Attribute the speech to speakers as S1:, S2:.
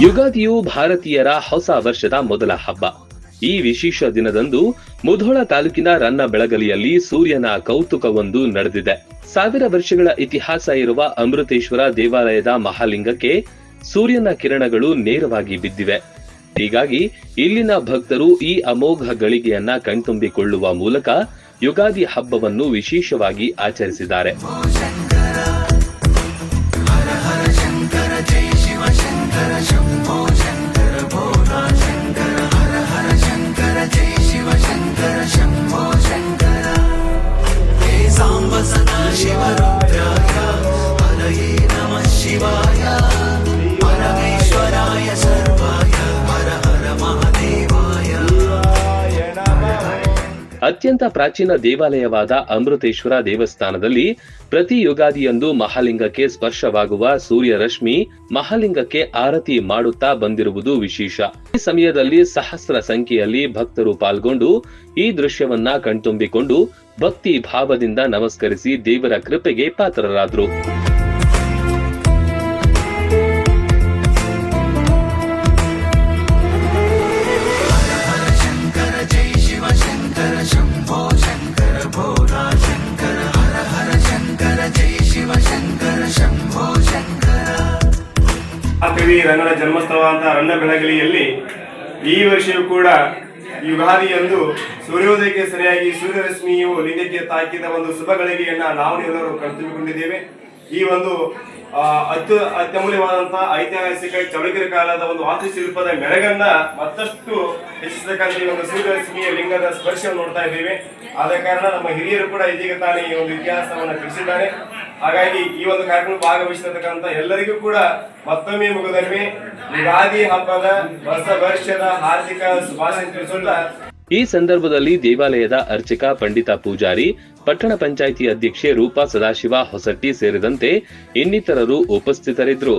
S1: ಯುಗಾದಿಯು ಭಾರತೀಯರ ಹೊಸ ವರ್ಷದ ಮೊದಲ ಹಬ್ಬ. ಈ ವಿಶೇಷ ದಿನದಂದು ಮುಧೋಳ ತಾಲೂಕಿನ ರನ್ನ ಬೆಳಗಲಿಯಲ್ಲಿ ಸೂರ್ಯನ ಕೌತುಕವೊಂದು ನಡೆದಿದೆ. ಸಾವಿರ ವರ್ಷಗಳ ಇತಿಹಾಸ ಇರುವ ಅಮೃತೇಶ್ವರ ದೇವಾಲಯದ ಮಹಾಲಿಂಗಕ್ಕೆ ಸೂರ್ಯನ ಕಿರಣಗಳು ನೇರವಾಗಿ ಬಿದ್ದಿವೆ. ಹೀಗಾಗಿ ಇಲ್ಲಿನ ಭಕ್ತರು ಈ ಅಮೋಘ ಗಳಿಗೆಯನ್ನ ಕಣ್ತುಂಬಿಕೊಳ್ಳುವ ಮೂಲಕ ಯುಗಾದಿ ಹಬ್ಬವನ್ನು ವಿಶೇಷವಾಗಿ ಆಚರಿಸಿದ್ದಾರೆ. ಅತ್ಯಂತ ಪ್ರಾಚೀನ ದೇವಾಲಯವಾದ ಅಮೃತೇಶ್ವರ ದೇವಸ್ಥಾನದಲ್ಲಿ ಪ್ರತಿ ಯುಗಾದಿಯಂದು ಮಹಾಲಿಂಗಕ್ಕೆ ಸ್ಪರ್ಶವಾಗುವ ಸೂರ್ಯರಶ್ಮಿ ಮಹಾಲಿಂಗಕ್ಕೆ ಆರತಿ ಮಾಡುತ್ತಾ ಬಂದಿರುವುದು ವಿಶೇಷ. ಈ ಸಮಯದಲ್ಲಿ ಸಹಸ್ರ ಸಂಖ್ಯೆಯಲ್ಲಿ ಭಕ್ತರು ಪಾಲ್ಗೊಂಡು ಈ ದೃಶ್ಯವನ್ನ ಕಣ್ತುಂಬಿಕೊಂಡು ಭಕ್ತಿ ಭಾವದಿಂದ ನಮಸ್ಕರಿಸಿ ದೇವರ ಕೃಪೆಗೆ ಪಾತ್ರರಾದ್ರು.
S2: ಕವಿ ರಂಗನ ಜನ್ಮಸ್ಥಳ ಅಂತ ರನ್ನ ಬೆಳಗಲಿಯಲ್ಲಿ ಈ ವರ್ಷವೂ ಕೂಡ ಯುಗಾದಿಯಂದು ಸೂರ್ಯೋದಯಕ್ಕೆ ಸರಿಯಾಗಿ ಸೂರ್ಯರಶ್ಮಿಯು ಲಿಂಗಕ್ಕೆ ತಾಕಿದ ಒಂದು ಶುಭ ಗಳಿಗೆಯನ್ನ ನಾವು ಎಲ್ಲರೂ ಕಣ್ತುಂಬಿಕೊಂಡಿದ್ದೇವೆ. ಈ ಒಂದು ಅತ್ಯ ಅತ್ಯು, ಅತ್ಯಮೂಲ್ಯವಾದಂತಹ ಐತಿಹಾಸಿಕ ಚಳುಗಿರ ಕಾಲದ ಒಂದು ವಾಸ್ತುಶಿಲ್ಪದ ಮೆರಗನ್ನ ಮತ್ತಷ್ಟು ಹೆಚ್ಚಿಸತಕ್ಕಂಥ ಈ ಒಂದು ಸೂರ್ಯರಶ್ಮಿಯ ಲಿಂಗದ ಸ್ಪರ್ಶ ನೋಡ್ತಾ ಇದ್ದೇವೆ. ಆದ ಕಾರಣ ನಮ್ಮ ಹಿರಿಯರು ಕೂಡ ಇದೀಗ ತಾನೇ ಈ ಒಂದು ಇತಿಹಾಸವನ್ನು ತಿಳಿಸಿದ್ದಾರೆ. ಹಾಗಾಗಿ ಈ ಒಂದು ಕಾರ್ಯಕ್ರಮ ಭಾಗವಹಿಸಿರ್ತಕ್ಕಂಥ ಎಲ್ಲರಿಗೂ ಕೂಡ ಮತ್ತೊಮ್ಮೆ ಮುಗಿದೊಮ್ಮೆ ಯುಗಾದಿ ಹಬ್ಬದ ಹೊಸ ವರ್ಷದ ಹಾರ್ದಿಕ ಶುಭಾಶಯ ತಿಳಿಸುತ್ತಾ
S1: ಈ ಸಂದರ್ಭದಲ್ಲಿ ದೇವಾಲಯದ ಅರ್ಚಕ ಪಂಡಿತ ಪೂಜಾರಿ, ಪಟ್ಟಣ ಪಂಚಾಯಿತಿ ಅಧ್ಯಕ್ಷೆ ರೂಪಾ ಸದಾಶಿವ ಹೊಸಟ್ಟಿ ಸೇರಿದಂತೆ ಇನ್ನಿತರರು ಉಪಸ್ಥಿತರಿದ್ದರು.